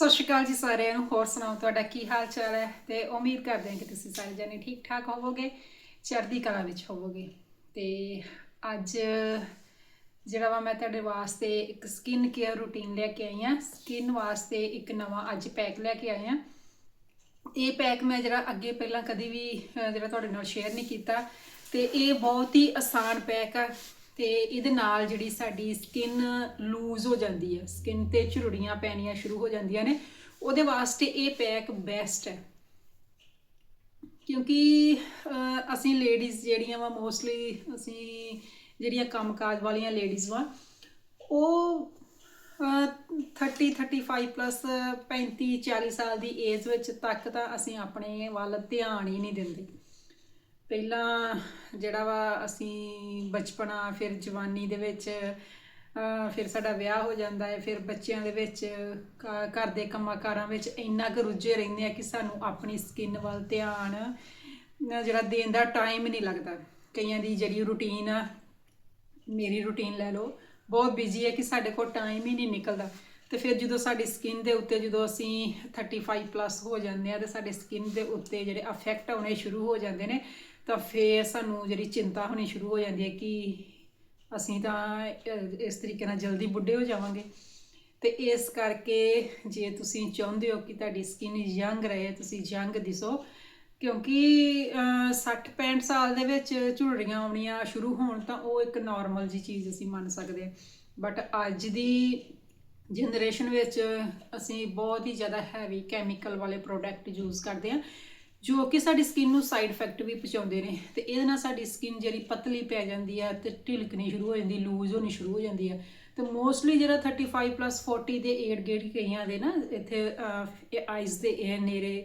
ਸਤਿ ਸ਼੍ਰੀ ਅਕਾਲ ਜੀ ਸਾਰਿਆਂ ਨੂੰ, ਹੋਰ ਸੁਣਾਓ ਤੁਹਾਡਾ ਕੀ ਹਾਲ ਚਾਲ ਹੈ? ਤੇ ਉਮੀਦ ਕਰਦੇ ਹਾਂ ਕਿ ਤੁਸੀਂ ਸਾਰੇ ਜਣੇ ਠੀਕ ਠਾਕ ਹੋਵੋਗੇ, ਚੜ੍ਹਦੀ ਕਲਾ ਵਿੱਚ ਹੋਵੋਗੇ। ਤੇ ਅੱਜ ਜਿਹੜਾ ਵਾ ਮੈਂ ਤੁਹਾਡੇ ਵਾਸਤੇ ਇੱਕ ਸਕਿਨ ਕੇਅਰ ਰੂਟੀਨ ਲੈ ਕੇ ਆਈ ਹਾਂ। ਸਕਿਨ ਵਾਸਤੇ ਇੱਕ ਨਵਾਂ ਅੱਜ ਪੈਕ ਲੈ ਕੇ ਆਏ ਹਾਂ। ਇਹ ਪੈਕ ਮੈਂ ਜਿਹੜਾ ਅੱਗੇ ਪਹਿਲਾਂ ਕਦੀ ਵੀ ਜਿਹੜਾ ਤੁਹਾਡੇ ਨਾਲ ਸ਼ੇਅਰ ਨਹੀਂ ਕੀਤਾ। ਤੇ ਇਹ ਬਹੁਤ ਹੀ ਆਸਾਨ ਪੈਕ ਆ। ਤੇ ਇਹਦੇ ਨਾਲ ਜਿਹੜੀ ਸਾਡੀ ਸਕਿਨ ਲੂਜ਼ ਹੋ ਜਾਂਦੀ ਹੈ ਸਕਿਨ ਤੇ ਝੁਰੜੀਆਂ ਪੈਣੀਆਂ ਸ਼ੁਰੂ ਹੋ ਜਾਂਦੀਆਂ ਨੇ, ਉਹਦੇ ਵਾਸਤੇ ਇਹ ਪੈਕ ਬੈਸਟ ਹੈ। ਕਿਉਂਕਿ ਅਸੀਂ ਲੇਡੀਜ਼ ਜਿਹੜੀਆਂ ਵਾ ਮੋਸਟਲੀ ਅਸੀਂ ਜਿਹੜੀਆਂ ਕੰਮਕਾਜ ਵਾਲੀਆਂ ਲੇਡੀਜ਼ ਵਾ, ਉਹ, ਅਹ 30 35 ਪਲੱਸ 35 40 ਸਾਲ ਦੀ ਏਜ ਵਿੱਚ ਤੱਕ ਤਾਂ ਅਸੀਂ ਆਪਣੇ ਵੱਲ ਧਿਆਨ ਹੀ ਨਹੀਂ ਦਿੰਦੇ। ਪਹਿਲਾਂ ਜਿਹੜਾ ਵਾ ਅਸੀਂ ਬਚਪਨਾ, ਫਿਰ ਜਵਾਨੀ ਦੇ ਵਿੱਚ ਫਿਰ ਸਾਡਾ ਵਿਆਹ ਹੋ ਜਾਂਦਾ ਹੈ, ਫਿਰ ਬੱਚਿਆਂ ਦੇ ਵਿੱਚ ਘਰ ਦੇ ਕੰਮਾਂ ਕਾਰਾਂ ਵਿੱਚ ਇੰਨਾ ਕੁ ਰੁੱਝੇ ਰਹਿੰਦੇ ਆ ਕਿ ਸਾਨੂੰ ਆਪਣੀ ਸਕਿਨ ਵੱਲ ਧਿਆਨ ਜਿਹੜਾ ਦੇਣ ਦਾ ਟਾਈਮ ਨਹੀਂ ਲੱਗਦਾ। ਕਈਆਂ ਦੀ ਜਿਹੜੀ ਰੁਟੀਨ ਆ, ਮੇਰੀ ਰੁਟੀਨ ਲੈ ਲਓ, ਬਹੁਤ ਬਿਜ਼ੀ ਹੈ ਕਿ ਸਾਡੇ ਕੋਲ ਟਾਈਮ ਹੀ ਨਹੀਂ ਨਿਕਲਦਾ। ਤੇ ਫਿਰ ਜਦੋਂ ਸਾਡੀ ਸਕਿਨ ਦੇ ਉੱਤੇ ਜਦੋਂ ਅਸੀਂ 35 ਪਲੱਸ ਹੋ ਜਾਂਦੇ ਆ ਤੇ ਸਾਡੇ ਸਕਿਨ ਦੇ ਉੱਤੇ ਜਿਹੜੇ ਅਫੈਕਟ ਆਉਣੇ ਸ਼ੁਰੂ ਹੋ ਜਾਂਦੇ ਨੇ। ਤਾਂ ਫਿਰ ਸਾਨੂੰ ਜਿਹੜੀ ਚਿੰਤਾ ਹੋਣੀ ਸ਼ੁਰੂ ਹੋ ਜਾਂਦੀ ਹੈ ਕਿ ਅਸੀਂ ਤਾਂ ਇਸ ਤਰੀਕੇ ਨਾਲ ਜਲਦੀ ਬੁੱਢੇ ਹੋ ਜਾਵਾਂਗੇ। ਤੇ ਇਸ ਕਰਕੇ ਜੇ ਤੁਸੀਂ ਚਾਹੁੰਦੇ ਹੋ ਕਿ ਤੁਹਾਡੀ ਸਕਿਨ ਯੰਗ ਰਹੇ ਤੁਸੀਂ ਯੰਗ ਦਿਸੋ ਕਿਉਂਕਿ ਅਹ, 60 65 ਸਾਲ ਦੇ ਵਿੱਚ ਝੁਰੜੀਆਂ ਆਉਣੀਆਂ ਸ਼ੁਰੂ ਹੋਣ ਤਾਂ ਉਹ ਇੱਕ ਨਾਰਮਲ ਜੀ ਚੀਜ਼ ਅਸੀਂ ਮੰਨ ਸਕਦੇ ਹਾਂ। ਬਟ ਅੱਜ ਦੀ ਜਨਰੇਸ਼ਨ ਵਿੱਚ ਅਸੀਂ ਬਹੁਤ ਹੀ ਜ਼ਿਆਦਾ ਹੈਵੀ ਕੈਮੀਕਲ ਵਾਲੇ ਪ੍ਰੋਡਕਟ ਯੂਜ਼ ਕਰਦੇ ਹਾਂ। ਜੋ ਕਿ ਸਾਡੀ ਸਕਿਨ ਨੂੰ ਸਾਈਡ ਇਫੈਕਟ ਵੀ ਪਹੁੰਚਾਉਂਦੇ ਨੇ ਤੇ ਇਹਦੇ ਨਾਲ ਸਾਡੀ ਸਕਿਨ ਜਿਹੜੀ ਪਤਲੀ ਪੈ ਜਾਂਦੀ ਹੈ ਤੇ ਢਿਲਕਣੀ ਸ਼ੁਰੂ ਹੋ ਜਾਂਦੀ ਲੂਜ਼ ਹੋਣੀ ਸ਼ੁਰੂ ਹੋ ਜਾਂਦੀ ਹੈ ਤੇ ਮੋਸਟਲੀ ਜਿਹੜਾ 35 ਪਲੱਸ 40 ਦੇ ਏਡ ਗੇਟ ਕਈਆਂ ਦੇ ਨਾ, ਇੱਥੇ ਇਹ ਆਈਜ਼ ਦੇ ਇਹ ਨੇਰੇ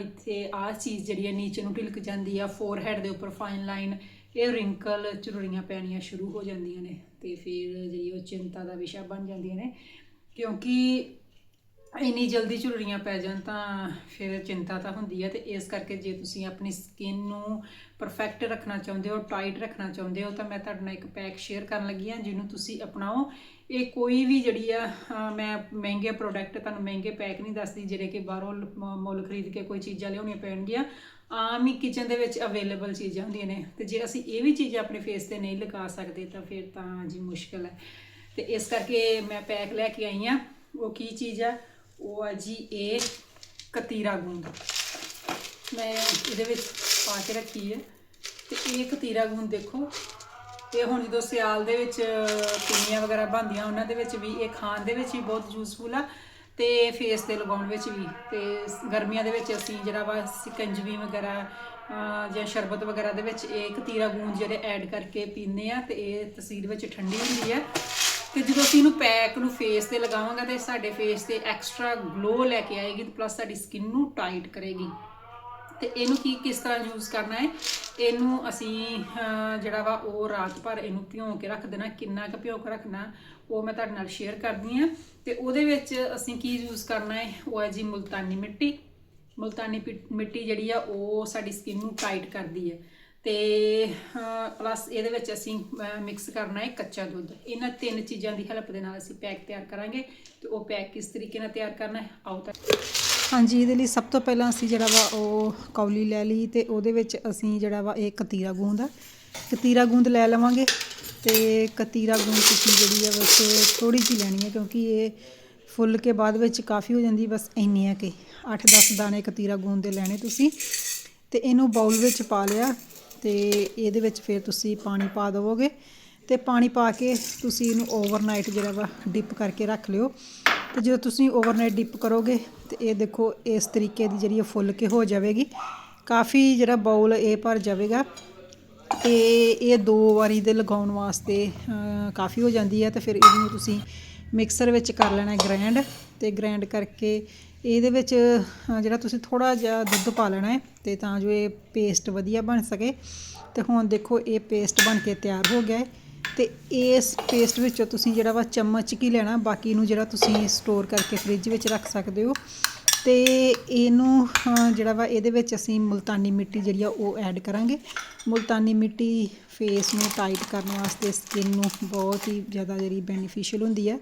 ਇੱਥੇ ਆਹ ਚੀਜ਼ ਜਿਹੜੀ ਹੈ ਨੀਚੇ ਨੂੰ ਢਿਲਕ ਜਾਂਦੀ ਆ ਫੋਰਹੈਡ ਦੇ ਉੱਪਰ ਫਾਈਨ ਲਾਈਨ ਇਹ ਰਿੰਕਲ ਝੁਰੜੀਆਂ ਪੈਣੀਆਂ ਸ਼ੁਰੂ ਹੋ ਜਾਂਦੀਆਂ ਨੇ ਤੇ ਫਿਰ ਜਿਹੜੀ ਉਹ ਚਿੰਤਾ ਦਾ ਵਿਸ਼ਾ ਬਣ ਜਾਂਦੀਆਂ ਨੇ। ਕਿਉਂਕਿ ਇੰਨੀ ਜਲਦੀ ਝੁਰੜੀਆਂ ਪੈ ਜਾਣ ਤਾਂ ਫਿਰ ਚਿੰਤਾ ਤਾਂ ਹੁੰਦੀ ਹੈ ਤੇ ਇਸ ਕਰਕੇ ਜੇ ਤੁਸੀਂ ਆਪਣੀ ਸਕਿਨ ਨੂੰ ਪਰਫੈਕਟ ਰੱਖਣਾ ਚਾਹੁੰਦੇ ਹੋ ਟਾਈਟ ਰੱਖਣਾ ਚਾਹੁੰਦੇ ਹੋ ਤਾਂ ਮੈਂ ਤੁਹਾਡੇ ਨਾਲ ਇੱਕ ਪੈਕ ਸ਼ੇਅਰ ਕਰਨ ਲੱਗੀ ਹਾਂ, ਜਿਹਨੂੰ ਤੁਸੀਂ ਅਪਣਾਓ। ਇਹ ਕੋਈ ਵੀ ਜਿਹੜੀ ਆ ਮੈਂ ਮਹਿੰਗੇ ਪ੍ਰੋਡਕਟ ਤੁਹਾਨੂੰ ਮਹਿੰਗੇ ਪੈਕ ਨਹੀਂ ਦੱਸਦੀ, ਜਿਹੜੇ ਕਿ ਬਾਹਰੋਂ ਮੁੱਲ ਖਰੀਦ ਕੇ ਕੋਈ ਚੀਜ਼ਾਂ ਲਿਆਉਣੀਆਂ ਪੈਣਗੀਆਂ, ਆਮ ਹੀ ਕਿਚਨ ਦੇ ਵਿੱਚ ਅਵੇਲੇਬਲ ਚੀਜ਼ਾਂ ਹੁੰਦੀਆਂ ਨੇ। ਤੇ ਜੇ ਅਸੀਂ ਇਹ ਵੀ ਚੀਜ਼ਾਂ ਆਪਣੇ ਫੇਸ ਤੇ ਨਹੀਂ ਲਗਾ ਸਕਦੇ, ਤਾਂ ਫਿਰ ਤਾਂ ਜੀ ਮੁਸ਼ਕਲ ਹੈ। ਤੇ ਇਸ ਕਰਕੇ ਮੈਂ ਪੈਕ ਲੈ ਕੇ ਆਈ ਆ ਉਹ ਕੀ ਚੀਜ਼ ਆ? ਉਹ ਆ ਜੀ ਇਹ ਕਤੀਰਾ ਗੂੰਦ। ਮੈਂ ਇਹਦੇ ਵਿੱਚ ਪਾ ਕੇ ਰੱਖੀ ਹੈ। ਤੇ ਇਹ ਕਤੀਰਾ ਗੂੰਦ ਦੇਖੋ, ਇਹ ਹੁਣ ਜਦੋਂ ਸਿਆਲ ਦੇ ਵਿੱਚ, ਪਿੰਨੀਆਂ ਵਗੈਰਾ ਬਣਦੀਆਂ, ਉਹਨਾਂ ਦੇ ਵਿੱਚ ਵੀ, ਇਹ ਖਾਣ ਦੇ ਵਿੱਚ ਵੀ ਬਹੁਤ ਯੂਸਫੁਲ ਆ ਤੇ ਫੇਸ ਤੇ ਲਗਾਉਣ ਵਿੱਚ ਵੀ। ਤੇ ਗਰਮੀਆਂ ਦੇ ਵਿੱਚ ਅਸੀਂ ਜਿਹੜਾ ਵਾ ਸਿਕੰਜਵੀ ਵਗੈਰਾ ਜਾਂ ਸ਼ਰਬਤ ਵਗੈਰਾ ਦੇ ਵਿੱਚ ਇਹ ਕਤੀਰਾ ਗੂੰਦ ਜਿਹੜੇ ਐਡ ਕਰਕੇ ਪੀਂਦੇ ਆ ਤੇ ਇਹ ਤਸੀਰ ਵਿੱਚ ਠੰਡੀ ਹੁੰਦੀ ਹੈ ਤੇ ਜਦੋਂ ਅਸੀਂ ਇਹਨੂੰ ਪੈਕ ਨੂੰ ਫੇਸ ਤੇ ਲਗਾਵਾਂਗੇ ਤੇ ਸਾਡੇ ਫੇਸ ਤੇ ਐਕਸਟਰਾ ਗਲੋ ਲੈ ਕੇ ਆਏਗੀ ਤੇ ਪਲੱਸ ਸਾਡੀ ਸਕਿਨ ਨੂੰ ਟਾਈਟ ਕਰੇਗੀ। ਤੇ ਇਹਨੂੰ ਕੀ, ਕਿਸ ਤਰ੍ਹਾਂ ਯੂਜ਼ ਕਰਨਾ ਹੈ? ਇਹਨੂੰ ਅਸੀਂ ਜਿਹੜਾ ਵਾ ਉਹ ਰਾਤ ਭਰ ਇਹਨੂੰ ਭਿਉਂ ਕੇ ਰੱਖ ਦੇਣਾ, ਕਿੰਨਾ ਕੁ ਭਿਓ ਕੇ ਰੱਖਣਾ, ਉਹ ਮੈਂ ਤੁਹਾਡੇ ਨਾਲ ਸ਼ੇਅਰ ਕਰਦੀ ਹਾਂ। ਤੇ ਉਹਦੇ ਵਿੱਚ ਅਸੀਂ ਕੀ ਯੂਜ਼ ਕਰਨਾ ਹੈ? ਉਹ ਹੈ ਜੀ ਮੁਲਤਾਨੀ ਮਿੱਟੀ। ਮੁਲਤਾਨੀ ਪਿ- ਮਿੱਟੀ ਜਿਹੜੀ ਆ ਉਹ ਸਾਡੀ ਸਕਿਨ ਨੂੰ ਟਾਈਟ ਕਰਦੀ ਹੈ। ਤੇ ਪਲੱਸ ਇਹਦੇ ਵਿੱਚ ਅਸੀਂ ਮਿਕਸ ਕਰਨਾ ਹੈ ਕੱਚਾ ਦੁੱਧ। ਇਹਨਾਂ ਤਿੰਨ ਚੀਜ਼ਾਂ ਦੀ ਹੈਲਪ ਦੇ ਨਾਲ ਅਸੀਂ ਪੈਕ ਤਿਆਰ ਕਰਾਂਗੇ ਤੇ ਉਹ ਪੈਕ ਕਿਸ ਤਰੀਕੇ ਨਾਲ ਤਿਆਰ ਕਰਨਾ ਹੈ, ਆਓ ਤਾਂ। ਹਾਂਜੀ, ਇਹਦੇ ਲਈ ਸਭ ਤੋਂ ਪਹਿਲਾਂ ਅਸੀਂ ਜਿਹੜਾ ਵਾ ਉਹ ਕੌਲੀ ਲੈ ਲਈ ਤੇ ਉਹਦੇ ਵਿੱਚ ਅਸੀਂ ਜਿਹੜਾ ਵਾ ਇਹ ਕਤੀਰਾ ਗੂੰਦ ਆ। ਕਤੀਰਾ ਗੂੰਦ ਲੈ ਲਵਾਂਗੇ ਤੇ ਕਤੀਰਾ ਗੂੰਦ ਤੁਸੀਂ ਜਿਹੜੀ ਆ ਬਸ ਥੋੜੀ ਜਿਹੀ ਲੈਣੀ ਹੈ ਕਿਉਂਕਿ ਇਹ ਫੁੱਲ ਕੇ ਬਾਅਦ ਵਿੱਚ ਕਾਫੀ ਹੋ ਜਾਂਦੀ, ਬਸ ਇੰਨੀ ਆ ਕਿ 8-10 ਦਾਣੇ ਕਤੀਰਾ ਗੂੰਦ ਦੇ ਲੈਣੇ ਤੁਸੀਂ। ਤੇ ਇਹਨੂੰ ਬਾਉਲ ਵਿੱਚ ਪਾ ਲਿਆ। ਤੇ ਇਹਦੇ ਵਿੱਚ ਫਿਰ ਤੁਸੀਂ ਪਾਣੀ ਪਾ ਦੇਵੋਗੇ ਤੇ ਪਾਣੀ ਪਾ ਕੇ ਤੁਸੀਂ ਇਹਨੂੰ ਓਵਰਨਾਈਟ ਜਿਹੜਾ ਵਾ ਡਿਪ ਕਰਕੇ ਰੱਖ ਲਿਓ। ਤੇ ਜਦੋਂ ਤੁਸੀਂ ਓਵਰਨਾਈਟ ਡਿਪ ਕਰੋਗੇ ਤੇ ਇਹ ਦੇਖੋ ਇਸ ਤਰੀਕੇ ਦੀ ਜਿਹੜੀ ਇਹ ਫੁੱਲ ਕੇ ਹੋ ਜਾਵੇਗੀ। ਕਾਫੀ ਜਿਹੜਾ ਬਾਉਲ ਇਹ ਭਰ ਜਾਵੇਗਾ। ਤੇ ਇਹ ਦੋ ਵਾਰੀ ਦੇ ਲਗਾਉਣ ਵਾਸਤੇ ਕਾਫੀ ਹੋ ਜਾਂਦੀ ਹੈ ਤੇ ਫਿਰ ਇਹਨੂੰ ਤੁਸੀਂ ਮਿਕਸਰ ਵਿੱਚ ਕਰ ਲੈਣਾ ਗ੍ਰਾਈਂਡ ਤੇ ਗ੍ਰਾਈਂਡ ਕਰਕੇ ਇਹਦੇ ਵਿੱਚ ਜਿਹੜਾ ਤੁਸੀਂ ਥੋੜਾ ਜਿਹਾ ਦੁੱਧ ਪਾ ਲੈਣਾ ਹੈ ਤੇ ਤਾਂ ਜੋ ਇਹ ਪੇਸਟ ਵਧੀਆ ਬਣ ਸਕੇ। ਤੇ ਹੁਣ ਦੇਖੋ, ਇਹ ਪੇਸਟ ਬਣ ਕੇ ਤਿਆਰ ਹੋ ਗਿਆ ਹੈ। ਤੇ ਇਸ ਪੇਸਟ ਵਿੱਚੋਂ ਤੁਸੀਂ ਜਿਹੜਾ ਵਾ ਚਮਚ ਕੀ ਲੈਣਾ, ਬਾਕੀ ਨੂੰ ਜਿਹੜਾ ਤੁਸੀਂ ਸਟੋਰ ਕਰਕੇ ਫ੍ਰਿਜ ਵਿੱਚ ਰੱਖ ਸਕਦੇ ਹੋ। ਤੇ ਇਹਨੂੰ ਜਿਹੜਾ ਵਾ ਇਹਦੇ ਵਿੱਚ ਅਸੀਂ ਮੁਲਤਾਨੀ ਮਿੱਟੀ ਜਿਹੜੀ ਆ ਉਹ ਐਡ ਕਰਾਂਗੇ। ਮੁਲਤਾਨੀ ਮਿੱਟੀ ਫੇਸ ਨੂੰ ਟਾਈਟ ਕਰਨ ਵਾਸਤੇ ਸਕਿਨ ਨੂੰ ਬਹੁਤ ਹੀ ਜ਼ਿਆਦਾ ਜਿਹੜੀ ਬੈਨੀਫੀਸ਼ੀਅਲ ਹੁੰਦੀ ਹੈ।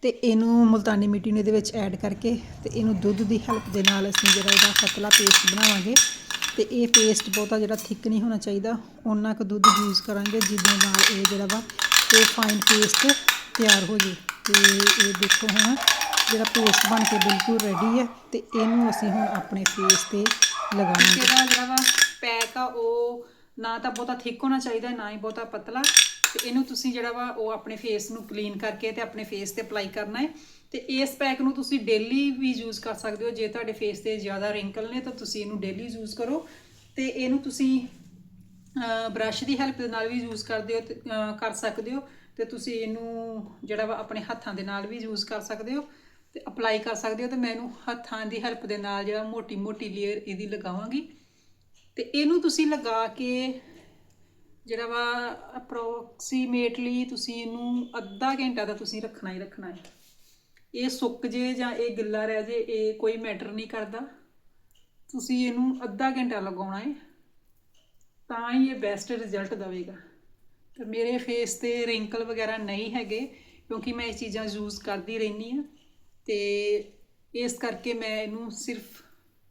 ਅਤੇ ਇਹਨੂੰ ਮੁਲਤਾਨੀ ਮਿੱਟੀ ਨੂੰ ਇਹਦੇ ਵਿੱਚ ਐਡ ਕਰਕੇ ਅਤੇ ਇਹਨੂੰ ਦੁੱਧ ਦੀ ਹੈਲਪ ਦੇ ਨਾਲ ਅਸੀਂ ਜਿਹੜਾ ਇਹਦਾ ਪਤਲਾ ਪੇਸਟ ਬਣਾਵਾਂਗੇ। ਅਤੇ ਇਹ ਪੇਸਟ ਬਹੁਤਾ ਜਿਹੜਾ ਥਿੱਕ ਨਹੀਂ ਹੋਣਾ ਚਾਹੀਦਾ, ਓਨਾ ਕੁ ਦੁੱਧ ਯੂਜ਼ ਕਰਾਂਗੇ ਜਿਹਦੇ ਨਾਲ ਇਹ ਜਿਹੜਾ ਵਾ ਇਹ ਫਾਈਨ ਪੇਸਟ ਤਿਆਰ ਹੋ ਜੇ। ਤੇ ਇਹ ਦੇਖੋ ਹੁਣ ਜਿਹੜਾ ਪੇਸਟ ਬਣ ਕੇ ਬਿਲਕੁਲ ਰੈਡੀ ਹੈ ਤੇ ਇਹਨੂੰ ਅਸੀਂ ਹੁਣ ਆਪਣੇ ਫੇਸ ਤੇ ਲਗਾਵਾਂਗੇ। ਇਹਦਾ ਜਿਹੜਾ ਵਾ ਪੈਕ ਆ, ਉਹ ਨਾ ਤਾਂ ਬਹੁਤਾ ਥਿੱਕ ਹੋਣਾ ਚਾਹੀਦਾ, ਨਾ ਹੀ ਬਹੁਤਾ ਪਤਲਾ। ਤੇ ਇਹਨੂੰ ਤੁਸੀਂ ਜਿਹੜਾ ਵਾ ਉਹ ਆਪਣੇ ਫੇਸ ਨੂੰ ਕਲੀਨ ਕਰਕੇ ਤੇ ਆਪਣੇ ਫੇਸ ਤੇ ਅਪਲਾਈ ਕਰਨਾ ਹੈ। ਤੇ ਇਸ ਪੈਕ ਨੂੰ ਤੁਸੀਂ ਡੇਲੀ ਵੀ ਯੂਜ਼ ਕਰ ਸਕਦੇ ਹੋ। ਜੇ ਤੁਹਾਡੇ ਫੇਸ ਤੇ ਜ਼ਿਆਦਾ ਰਿੰਕਲ ਨੇ ਤਾਂ ਤੁਸੀਂ ਇਹਨੂੰ ਡੇਲੀ ਯੂਜ਼ ਕਰੋ। ਤੇ ਇਹਨੂੰ ਤੁਸੀਂ ਬ੍ਰਸ਼ ਦੀ ਹੈਲਪ ਦੇ ਨਾਲ ਵੀ ਯੂਜ਼ ਕਰਦੇ ਹੋ ਤੇ, ਕਰ ਸਕਦੇ ਹੋ। ਤੇ ਤੁਸੀਂ ਇਹਨੂੰ ਜਿਹੜਾ ਵਾ ਆਪਣੇ ਹੱਥਾਂ ਦੇ ਨਾਲ ਵੀ ਯੂਜ਼ ਕਰ ਸਕਦੇ ਹੋ ਤੇ ਅਪਲਾਈ ਕਰ ਸਕਦੇ ਹੋ। ਤੇ ਮੈਂ ਇਹਨੂੰ ਹੱਥਾਂ ਦੀ ਹੈਲਪ ਦੇ ਨਾਲ ਜਿਹੜਾ ਮੋਟੀ ਮੋਟੀ ਲੇਅਰ ਇਹਦੀ ਲਗਾਵਾਂਗੀ। ਤੇ ਇਹਨੂੰ ਤੁਸੀਂ ਲਗਾ ਕੇ ਜਿਹੜਾ ਵਾ ਅਪਰੋਕਸੀਮੇਟਲੀ ਤੁਸੀਂ ਇਹਨੂੰ ਅੱਧਾ ਘੰਟਾ ਤਾਂ ਤੁਸੀਂ ਰੱਖਣਾ ਹੀ ਰੱਖਣਾ ਹੈ। ਇਹ ਸੁੱਕ ਜੇ ਜਾਂ ਇਹ ਗਿੱਲਾ ਰਹਿ ਜੇ, ਇਹ ਕੋਈ ਮੈਟਰ ਨਹੀਂ ਕਰਦਾ। ਤੁਸੀਂ ਇਹਨੂੰ ਅੱਧਾ ਘੰਟਾ ਲਗਾਉਣਾ ਹੈ, ਤਾਂ ਹੀ ਇਹ ਬੈਸਟ ਰਿਜ਼ਲਟ ਦੇਵੇਗਾ। ਤੇ ਮੇਰੇ ਫੇਸ ਤੇ ਰਿੰਕਲ ਵਗੈਰਾ ਨਹੀਂ ਹੈਗੇ, ਕਿਉਂਕਿ ਮੈਂ ਇਹ ਚੀਜ਼ਾਂ ਯੂਜ਼ ਕਰਦੀ ਰਹਿੰਦੀ ਹਾਂ। ਤੇ ਇਸ ਕਰਕੇ ਮੈਂ ਇਹਨੂੰ ਸਿਰਫ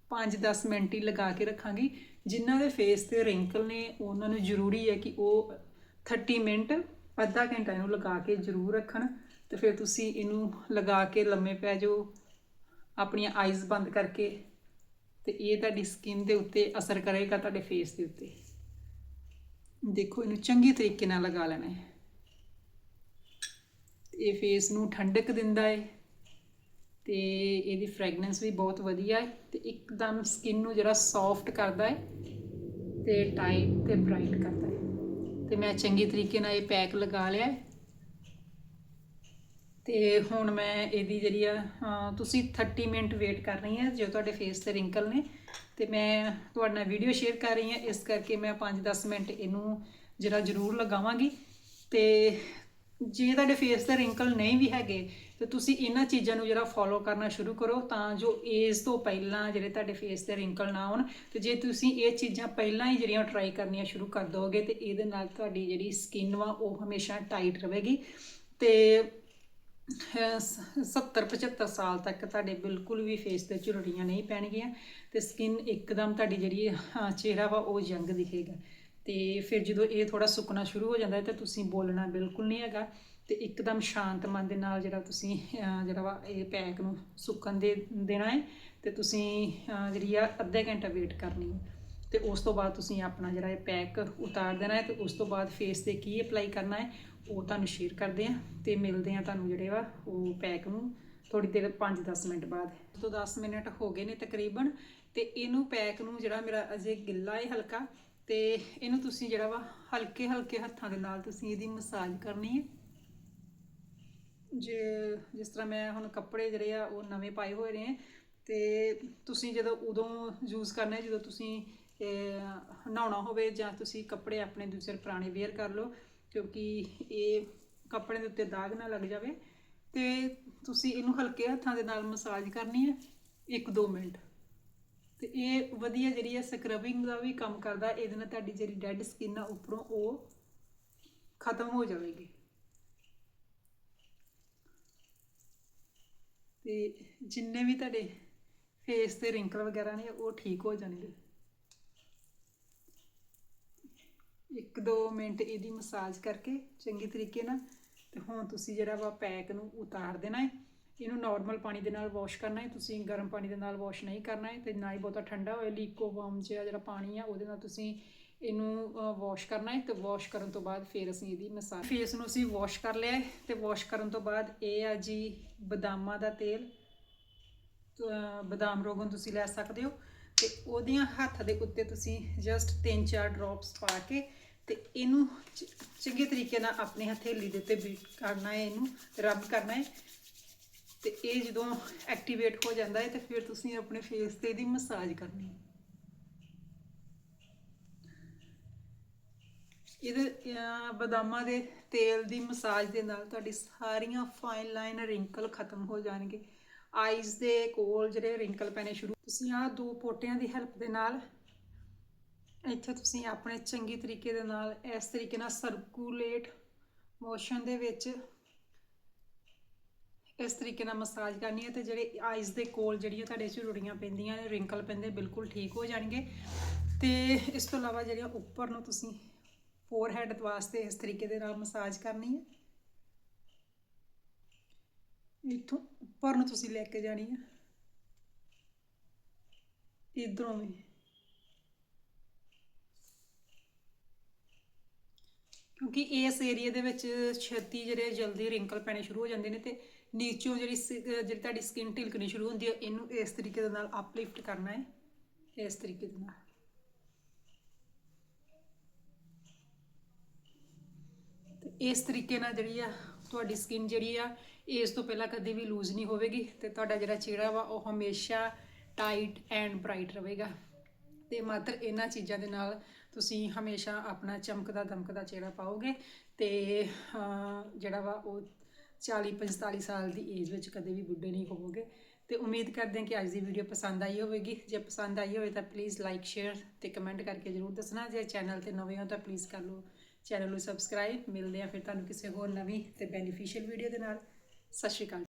5-10 ਮਿੰਟ ਹੀ ਲਗਾ ਕੇ ਰੱਖਾਂਗੀ। ਜਿਨ੍ਹਾਂ ਦੇ ਫੇਸ ਤੇ ਰਿੰਕਲ ਨੇ, ਉਹਨਾਂ ਨੂੰ ਜ਼ਰੂਰੀ ਹੈ ਕਿ ਉਹ 30 ਮਿੰਟ, ਅੱਧਾ ਘੰਟਾ ਇਹਨੂੰ ਲਗਾ ਕੇ ਜ਼ਰੂਰ ਰੱਖਣ। ਤੇ ਫਿਰ ਤੁਸੀਂ ਇਹਨੂੰ ਲਗਾ ਕੇ ਲੰਮੇ ਪੈ ਜਾਓ, ਆਪਣੀਆਂ ਆਈਜ਼ ਬੰਦ ਕਰਕੇ। ਤੇ ਇਹ ਤੁਹਾਡੀ ਸਕਿਨ ਦੇ ਉੱਤੇ ਅਸਰ ਕਰੇਗਾ ਤੁਹਾਡੇ ਫੇਸ ਦੇ ਉੱਤੇ। ਦੇਖੋ, ਇਹਨੂੰ ਚੰਗੀ ਤਰੀਕੇ ਨਾਲ ਲਗਾ ਲੈਣਾ ਹੈ। ਇਹ ਫੇਸ ਨੂੰ ਠੰਡਕ ਦਿੰਦਾ ਹੈ। ਤੇ ਇਹਦੀ ਫ੍ਰੈਗਨੈਂਸ ਵੀ ਬਹੁਤ ਵਧੀਆ ਹੈ ਤੇ ਇੱਕਦਮ ਸਕਿਨ ਨੂੰ ਜਿਹੜਾ ਸੌਫਟ ਕਰਦਾ ਹੈ ਤੇ ਟਾਈਟ ਤੇ ਬ੍ਰਾਈਟ ਕਰਦਾ ਹੈ। ਤੇ ਮੈਂ ਚੰਗੀ ਤਰੀਕੇ ਨਾਲ ਇਹ ਪੈਕ ਲਗਾ ਲਿਆ ਹੈ। ਤੇ ਹੁਣ ਮੈਂ ਇਹਦੀ ਜਿਹੜੀ ਆ ਤੁਸੀਂ 30 ਮਿੰਟ ਵੇਟ ਕਰ ਰਹੀ ਹੈ, ਜੇ ਤੁਹਾਡੇ ਫੇਸ ਤੇ ਰਿੰਕਲ ਨੇ। ਤੇ ਮੈਂ ਤੁਹਾਡੇ ਨਾਲ ਵੀਡੀਓ ਸ਼ੇਅਰ ਕਰ ਰਹੀ ਹਾਂ, ਇਸ ਕਰਕੇ ਮੈਂ 5-10 ਮਿੰਟ ਇਹਨੂੰ ਜਿਹੜਾ ਜ਼ਰੂਰ ਲਗਾਵਾਂਗੀ। ਤੇ ਜੇ ਤੁਹਾਡੇ ਫੇਸ ਤੇ ਰਿੰਕਲ ਨਹੀਂ ਵੀ ਹੈਗੇ, ਤੇ ਤੁਸੀਂ ਇਹਨਾਂ ਚੀਜ਼ਾਂ ਨੂੰ ਜਿਹੜਾ ਫੋਲੋ ਕਰਨਾ ਸ਼ੁਰੂ ਕਰੋ ਤਾਂ ਜੋ ਏਜ ਤੋਂ ਪਹਿਲਾਂ ਜਿਹੜੇ ਤੁਹਾਡੇ ਫੇਸ ਤੇ ਰਿੰਕਲ ਨਾ ਆਉਣ ਤੇ ਜੇ ਤੁਸੀਂ ਇਹ ਚੀਜ਼ਾਂ ਪਹਿਲਾਂ ਹੀ ਜਿਹੜੀਆਂ ਟਰਾਈ ਕਰਨੀਆਂ ਸ਼ੁਰੂ ਕਰ ਦੋਗੇ, ਤੇ ਇਹਦੇ ਨਾਲ ਤੁਹਾਡੀ ਜਿਹੜੀ ਸਕਿਨ ਵਾ ਉਹ ਹਮੇਸ਼ਾ ਟਾਈਟ ਰਹੇਗੀ। ਤੇ 70 75 ਸਾਲ ਤੱਕ ਤੁਹਾਡੇ ਬਿਲਕੁਲ ਵੀ ਫੇਸ ਤੇ ਝੁਰੜੀਆਂ ਨਹੀਂ ਪੈਣਗੀਆਂ, ਤੇ ਸਕਿਨ ਇੱਕਦਮ ਤੁਹਾਡੀ ਜਿਹੜੀ ਚਿਹਰਾ ਵਾ ਉਹ ਯੰਗ ਦਿਖੇਗਾ। ਤੇ ਫਿਰ ਜਦੋਂ ਇਹ ਥੋੜਾ ਸੁੱਕਣਾ ਸ਼ੁਰੂ ਹੋ ਜਾਂਦਾ ਹੈ, ਤਾਂ ਤੁਸੀਂ ਬੋਲਣਾ ਬਿਲਕੁਲ ਨਹੀਂ ਹੈਗਾ ਤੇ ਇੱਕਦਮ ਸ਼ਾਂਤ ਮਨ ਦੇ ਨਾਲ ਜਿਹੜਾ ਤੁਸੀਂ ਜਿਹੜਾ ਵਾ ਇਹ ਪੈਕ ਨੂੰ ਸੁੱਕਣ ਦੇ, ਦੇਣਾ ਹੈ ਤੇ ਤੁਸੀਂ ਜਿਹੜੀ ਆ ਅੱਧਾ ਘੰਟਾ ਵੇਟ ਕਰਨੀ ਹੈ। ਤੇ ਉਸ ਤੋਂ ਬਾਅਦ ਤੁਸੀਂ ਆਪਣਾ ਜਿਹੜਾ ਇਹ ਪੈਕ ਉਤਾਰ ਦੇਣਾ ਹੈ ਤੇ ਉਸ ਤੋਂ ਬਾਅਦ ਫੇਸ ਤੇ ਕੀ ਅਪਲਾਈ ਕਰਨਾ ਹੈ, ਉਹ ਤੁਹਾਨੂੰ ਸ਼ੇਅਰ ਕਰਦੇ ਆ ਤੇ ਮਿਲਦੇ ਆ ਤੁਹਾਨੂੰ ਜਿਹੜੇ ਵਾ ਉਹ ਪੈਕ ਨੂੰ ਥੋੜੀ ਦੇਰ 5-10 ਮਿੰਟ ਬਾਅਦ। ਤੋਂ 10 ਮਿੰਟ ਹੋ ਗਏ ਨੇ ਤਕਰੀਬਨ ਤੇ ਇਹਨੂੰ ਪੈਕ ਨੂੰ ਜਿਹੜਾ ਮੇਰਾ ਅਜੇ ਗਿੱਲਾ ਹੈ ਹਲਕਾ ਤੇ ਇਹਨੂੰ ਤੁਸੀਂ ਜਿਹੜਾ ਵਾ ਹਲਕੇ ਹਲਕੇ ਹੱਥਾਂ ਦੇ ਨਾਲ ਤੁਸੀਂ ਇਹਦੀ ਮਸਾਜ ਕਰਨੀ ਹੈ। ਜੇ ਜਿਸ ਤਰ੍ਹਾਂ ਮੈਂ ਹੁਣ ਕੱਪੜੇ ਜਿਹੜੇ ਆ ਉਹ ਨਵੇਂ ਪਾਏ ਹੋਏ ਨੇ, ਤੇ ਤੁਸੀਂ ਜਦੋਂ ਉਦੋਂ ਯੂਜ਼ ਕਰਨਾ ਜਦੋਂ ਤੁਸੀਂ ਨਹਾਉਣਾ ਹੋਵੇ ਜਾਂ ਤੁਸੀਂ ਕੱਪੜੇ ਆਪਣੇ ਦੂਸਰੇ ਪੁਰਾਣੇ ਵੇਅਰ ਕਰ ਲਓ, ਕਿਉਂਕਿ ਇਹ ਕੱਪੜੇ ਦੇ ਉੱਤੇ ਦਾਗ ਨਾ ਲੱਗ ਜਾਵੇ, ਤੇ ਤੁਸੀਂ ਇਹਨੂੰ ਹਲਕੇ ਹੱਥਾਂ ਦੇ ਨਾਲ ਮਸਾਜ ਕਰਨੀ ਹੈ 1-2 ਮਿੰਟ। ਤੇ ਇਹ ਵਧੀਆ ਜਿਹੜੀ ਹੈ ਸਕਰਬਿੰਗ ਦਾ ਵੀ ਕੰਮ ਕਰਦਾ, ਇਹਦੇ ਨਾਲ ਤੁਹਾਡੀ ਜਿਹੜੀ ਡੈਡ ਸਕਿਨ ਆ ਉੱਪਰੋਂ ਉਹ ਖਤਮ ਹੋ ਜਾਵੇਗੀ। ਤੇ ਜਿੰਨੇ ਵੀ ਤੁਹਾਡੇ ਫੇਸ ਤੇ ਰਿੰਕਲ ਵਗੈਰਾ ਨੇ, ਉਹ ਠੀਕ ਹੋ ਜਾਣਗੇ। ਇੱਕ ਦੋ ਮਿੰਟ ਇਹਦੀ ਮਸਾਜ ਕਰਕੇ ਚੰਗੀ ਤਰੀਕੇ ਨਾਲ, ਤੇ ਹੁਣ ਤੁਸੀਂ ਜਿਹੜਾ ਵਾ ਪੈਕ ਨੂੰ ਉਤਾਰ ਦੇਣਾ ਹੈ ਇਹਨੂੰ ਨਾਰਮਲ ਪਾਣੀ ਦੇ ਨਾਲ ਵਾਸ਼ ਕਰਨਾ ਹੈ, ਤੁਸੀਂ ਗਰਮ ਪਾਣੀ ਦੇ ਨਾਲ ਵਾਸ਼ ਨਹੀਂ ਕਰਨਾ ਹੈ ਤੇ ਨਾ ਹੀ ਬਹੁਤਾ ਠੰਡਾ ਹੋਏ ਲੀਕੋ ਵਾਰਮ ਜਿਹਾ ਜਿਹੜਾ ਪਾਣੀ ਆ, ਉਹਦੇ ਨਾਲ ਤੁਸੀਂ ਇਹਨੂੰ ਵਾਸ਼ ਕਰਨਾ ਹੈ ਤੇ ਵਾਸ਼ ਕਰਨ ਤੋਂ ਬਾਅਦ ਫਿਰ ਅਸੀਂ ਇਹਦੀ ਮਸਾਜ ਫੇਸ ਨੂੰ ਅਸੀਂ ਵਾਸ਼ ਕਰ ਲਿਆ ਹੈ ਤੇ ਵਾਸ਼ ਕਰਨ ਤੋਂ ਬਾਅਦ ਇਹ ਆ ਜੀ ਬਦਾਮਾਂ ਦਾ ਤੇਲ। ਬਦਾਮ ਰੋਗਨ ਤੁਸੀਂ ਲੈ ਸਕਦੇ ਹੋ ਤੇ ਉਹਦੀਆਂ ਹੱਥ ਦੇ ਉੱਤੇ ਤੁਸੀਂ ਜਸਟ 3-4 ਡ੍ਰੌਪਸ ਪਾ ਕੇ ਤੇ ਇਹਨੂੰ ਚੰਗੇ ਤਰੀਕੇ ਨਾਲ ਆਪਣੀ ਹਥੇਲੀ ਦੇ ਉੱਤੇ ਬੀਟ ਕਰਨਾ ਹੈ ਇਹਨੂੰ ਰਬ ਕਰਨਾ ਹੈ। ਤੇ ਇਹ ਜਦੋਂ ਐਕਟੀਵੇਟ ਹੋ ਜਾਂਦਾ ਹੈ ਤੇ ਫਿਰ ਤੁਸੀਂ ਆਪਣੇ ਫੇਸ ਤੇ ਇਹਦੀ ਮਸਾਜ ਕਰਨੀ ਇਹਦੇ ਬਦਾਮਾਂ ਦੇ ਤੇਲ ਦੀ ਮਸਾਜ ਦੇ ਨਾਲ ਤੁਹਾਡੀ ਸਾਰੀਆਂ ਫਾਈਨ ਲਾਈਨ ਰਿੰਕਲ ਖਤਮ ਹੋ ਜਾਣਗੇ। ਆਈਜ਼ ਦੇ ਕੋਲ ਜਿਹੜੇ ਰਿੰਕਲ ਪੈਣੇ ਸ਼ੁਰੂ, ਤੁਸੀਂ ਆਹ ਦੋ ਪੋਟਿਆਂ ਦੀ ਹੈਲਪ ਦੇ ਨਾਲ ਇੱਥੇ ਤੁਸੀਂ ਆਪਣੇ ਚੰਗੀ ਤਰੀਕੇ ਦੇ ਨਾਲ ਇਸ ਤਰੀਕੇ ਨਾਲ ਸਰਕੂਲੇਟ ਮੋਸ਼ਨ ਦੇ ਵਿੱਚ ਇਸ ਤਰੀਕੇ ਨਾਲ ਮਸਾਜ ਕਰਨੀ ਹੈ ਤੇ ਜਿਹੜੇ ਆਈਜ਼ ਦੇ ਕੋਲ ਜਿਹੜੀਆਂ ਤੁਹਾਡੇ ਝੁਰੜੀਆਂ ਪੈਂਦੀਆਂ ਨੇ ਰਿੰਕਲ ਪੈਂਦੇ, ਬਿਲਕੁਲ ਠੀਕ ਹੋ ਜਾਣਗੇ। ਤੇ ਇਸ ਤੋਂ ਇਲਾਵਾ ਜਿਹੜੀਆਂ ਉੱਪਰ ਨੂੰ ਤੁਸੀਂ ਫੋਰਹੈਡ ਵਾਸਤੇ ਇਸ ਤਰੀਕੇ ਦੇ ਨਾਲ ਮਸਾਜ ਕਰਨੀ ਹੈ। ਇੱਥੋਂ ਉੱਪਰ ਨੂੰ ਤੁਸੀਂ ਲੈ ਕੇ ਜਾਣੀ ਹੈ। ਇਧਰੋਂ ਵੀ। ਕਿਉਂਕਿ ਇਸ ਏਰੀਆ ਦੇ ਵਿੱਚ ਛੇਤੀ ਜਿਹੜੇ ਜਲਦੀ ਰਿੰਕਲ ਪੈਣੇ ਸ਼ੁਰੂ ਹੋ ਜਾਂਦੇ ਨੇ ਤੇ ਨੀਚੋਂ ਜਿਹੜੀ ਜਿਹੜੀ ਤੁਹਾਡੀ ਸਕਿਨ ਢਿਲਕਣੀ ਸ਼ੁਰੂ ਹੁੰਦੀ ਹੈ ਇਹਨੂੰ ਇਸ ਤਰੀਕੇ ਦੇ ਨਾਲ ਅਪਲਿਫਟ ਕਰਨਾ ਹੈ। ਇਸ ਤਰੀਕੇ ਦੇ ਨਾਲ। ਇਸ ਤਰੀਕੇ ਨਾਲ ਜਿਹੜੀ ਆ, ਤੁਹਾਡੀ ਸਕਿਨ ਜਿਹੜੀ ਆ, ਇਸ ਤੋਂ ਪਹਿਲਾਂ ਕਦੇ ਵੀ ਲੂਜ਼ ਨਹੀਂ ਹੋਵੇਗੀ ਤੇ ਤੁਹਾਡਾ ਜਿਹੜਾ ਚਿਹਰਾ ਵਾ, ਉਹ ਹਮੇਸ਼ਾ ਟਾਈਟ ਐਂਡ ਬ੍ਰਾਈਟ ਰਹੇਗਾ। ਤੇ ਮਾਤਰ ਇਹਨਾਂ ਚੀਜ਼ਾਂ ਦੇ ਨਾਲ ਤੁਸੀਂ ਹਮੇਸ਼ਾ ਆਪਣਾ ਚਮਕਦਾ ਦਮਕਦਾ ਚਿਹਰਾ ਪਾਓਗੇ ਤੇ ਜਿਹੜਾ ਵਾ, ਉਹ 40 45 ਸਾਲ ਦੀ ਏਜ ਵਿੱਚ ਕਦੇ ਵੀ ਬੁੱਢੇ ਨਹੀਂ ਹੋਵੋਗੇ। ਤੇ ਉਮੀਦ ਕਰਦੇ ਹਾਂ ਕਿ ਅੱਜ ਦੀ ਵੀਡੀਓ ਪਸੰਦ ਆਈ ਹੋਵੇਗੀ। ਜੇ ਪਸੰਦ ਆਈ ਹੋਵੇ ਤਾਂ ਪਲੀਜ਼ ਲਾਈਕ ਸ਼ੇਅਰ ਤੇ ਕਮੈਂਟ ਕਰਕੇ ਜਰੂਰ ਦੱਸਣਾ। ਜੇ ਚੈਨਲ ਤੇ ਨਵੇਂ ਹੋ ਤਾਂ ਪਲੀਜ਼ ਕਰ ਲਓ ਚੈਨਲ ਨੂੰ ਸਬਸਕ੍ਰਾਈਬ ਮਿਲਦੇ ਆ ਫਿਰ ਤੁਹਾਨੂੰ ਕਿਸੇ ਹੋਰ ਨਵੀਂ ਤੇ ਬੈਨੀਫੀਸ਼ੀਅਲ ਵੀਡੀਓ ਦੇ ਨਾਲ। ਸਤਿ ਸ਼੍ਰੀ ਅਕਾਲ।